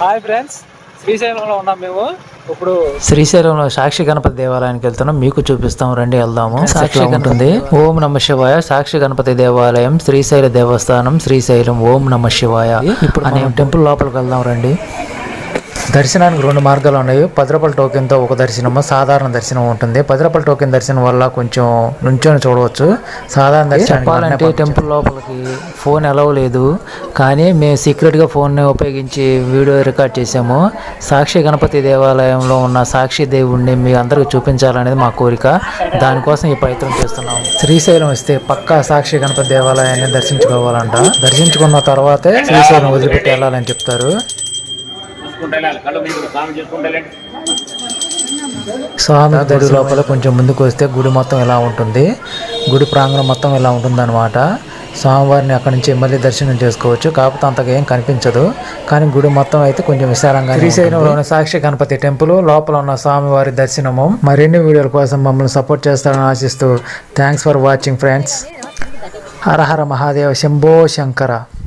Hi friends శ్రీశైలంలో ఉన్నాం మేము. ఇప్పుడు శ్రీశైలంలో సాక్షి గణపతి దేవాలయానికి వెళ్తున్నాం. మీకు చూపిస్తాం. రండి వెళ్దాము. సాక్షి ఉంటుంది ఓం నమ శివాయ. సాక్షి గణపతి దేవాలయం శ్రీశైల దేవస్థానం శ్రీశైలం ఓం నమ శివాయ ఇప్పుడు మనం టెంపుల్ లోపలికి వెళ్దాం రండి. దర్శనానికి రెండు మార్గాలు ఉన్నాయి. పది రూపాయల టోకెన్తో ఒక దర్శనము సాధారణ దర్శనం ఉంటుంది. పది రూపాయల టోకెన్ దర్శనం వల్ల కొంచెం నుంచొని చూడవచ్చు. సాధారణ దర్శనం చెప్పాలంటే టెంపుల్ లోపలికి ఫోన్ అలవ్ లేదు. కానీ మేము సీక్రెట్గా ఫోన్ని ఉపయోగించి వీడియో రికార్డ్ చేసాము సాక్షి గణపతి దేవాలయంలో ఉన్న సాక్షి దేవుణ్ణి మీ అందరికి చూపించాలనేది మా కోరిక. దానికోసం ఈ ప్రయత్నం చేస్తున్నాము. శ్రీశైలం వస్తే పక్కా సాక్షి గణపతి దేవాలయాన్ని దర్శించుకోవాలంట. దర్శించుకున్న తర్వాతే శ్రీశైలం వదిలిపెట్టి వెళ్ళాలని చెప్తారు. చూసుకుంటే కళ్ళు స్వామి చూసుకుంటే వెళ్ళండి. స్వామి గది లోపల కొంచెం ముందుకు వస్తే గుడి మొత్తం ఇలా ఉంటుంది? గుడి ప్రాంగణం మొత్తం ఇలా ఉంటుందన్నమాట. స్వామివారిని అక్కడి నుంచి మళ్ళీ దర్శనం చేసుకోవచ్చు. కాకపోతే అంతగా ఏం కనిపించదు. కానీ గుడి మొత్తం అయితే కొంచెం విశాలంగా శ్రీశైలంలోని సాక్షి గణపతి టెంపుల్ లోపల ఉన్న స్వామివారి దర్శనము. మరిన్ని వీడియోల కోసం మమ్మల్ని సపోర్ట్ చేస్తారని ఆశిస్తూ thanks for watching friends. Hara Hara Mahadeva Shambho Shankara.